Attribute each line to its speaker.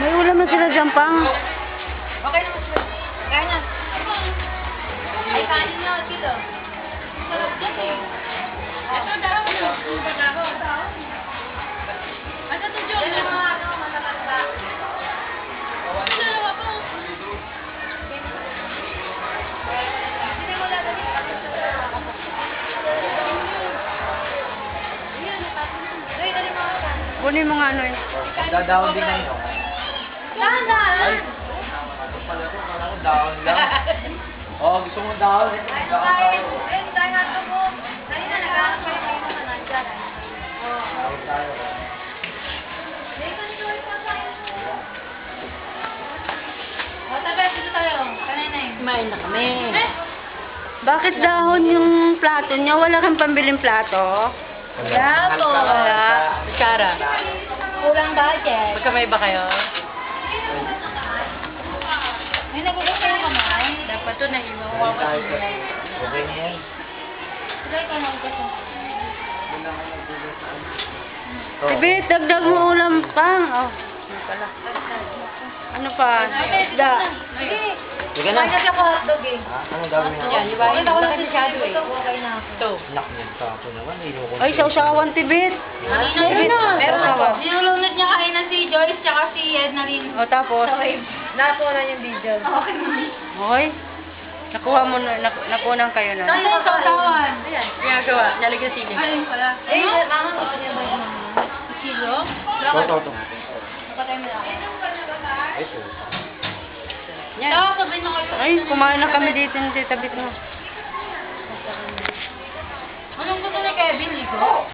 Speaker 1: na sila dyan, pang.
Speaker 2: Okay na, mas Kaya na. Ay, kanin nyo, kilo. Sarap dyan eh. Ito, daraw mo. Ito, daraw. Ito, ito, John. Yan ang mga, ano, matatanda. Ito, dalawa po. Hindi mo lalagay.
Speaker 1: Kunin mo nga ano eh.
Speaker 3: Dadawin din ngayon.
Speaker 2: Dahan-dahan.
Speaker 3: Ano pala ito? Kala ko down lang. Oo, gusto mo down.
Speaker 2: Ay,
Speaker 3: Down
Speaker 2: tayo.
Speaker 3: tayo.
Speaker 2: Eh, tayo nga ito po. Kanina, nag-aaral kayo kayo mga nandyan.
Speaker 3: Down tayo.
Speaker 2: May control pa tayo. O, tabi, dito tayo. Kanina eh.
Speaker 1: Kumain na kami. Bakit dahon yung plato niya? Wala kang pambiling plato?
Speaker 2: Wala po.
Speaker 1: Wala.
Speaker 2: Kulang budget.
Speaker 1: Magkamay ba kayo?
Speaker 2: May nagugas kayo kamay.
Speaker 1: Dapat to na iwawa
Speaker 3: Down
Speaker 1: pa
Speaker 3: tayo.
Speaker 1: sila.
Speaker 3: Okay na yan.
Speaker 2: Try ka nagugas mo.
Speaker 3: Oo.
Speaker 1: Tibit, dagdag mo ulam pang. Oh, ano pala. Ano pa? Isda.
Speaker 2: Sige.
Speaker 3: Sige na.
Speaker 2: Kumain na siya ko hotdog eh.
Speaker 3: Anong gagawin natin?
Speaker 1: Yan, iba-
Speaker 2: Bakit ako lang
Speaker 1: masyado
Speaker 2: Shadow
Speaker 1: eh?
Speaker 2: Ito, okay na ako.
Speaker 1: Ito.
Speaker 3: Nak niyan sa ako naman. Inukon
Speaker 1: Ay, sausawan, Tibit.
Speaker 2: Meron na.
Speaker 1: Meron na ba?
Speaker 2: Nilulunod niya kain na si Joyce si Edna rin.
Speaker 1: O, tapos?
Speaker 2: Nakuha na yung video. Okay.
Speaker 1: Hoy. Nakuha mo na, nak nakunan kayo na.
Speaker 2: Saan yung sausawan?
Speaker 1: Ayan, ginagawa. Nalagyan sili.
Speaker 2: Ayun pala. Eh, mama ko niya ba yung kilo?
Speaker 3: Ito, ito, ito.
Speaker 2: Patay mo na.
Speaker 3: Ito.
Speaker 1: Yan.
Speaker 2: Na.
Speaker 1: Ay, kumain na kami dito ng tita Bit mo.